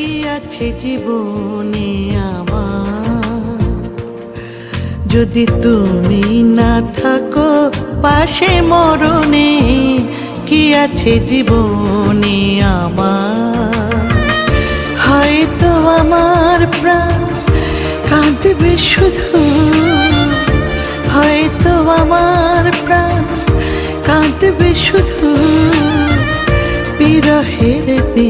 কি আছে জীবনে আমার? যদি তুমি না থাকো পাশে মরণে, কি আছে জীবনে আমার? হয়তো আমার প্রাণ কাঁদবে শুধু, হয়তো আমার প্রাণ কাঁদবে শুধু। বিরহের দিনে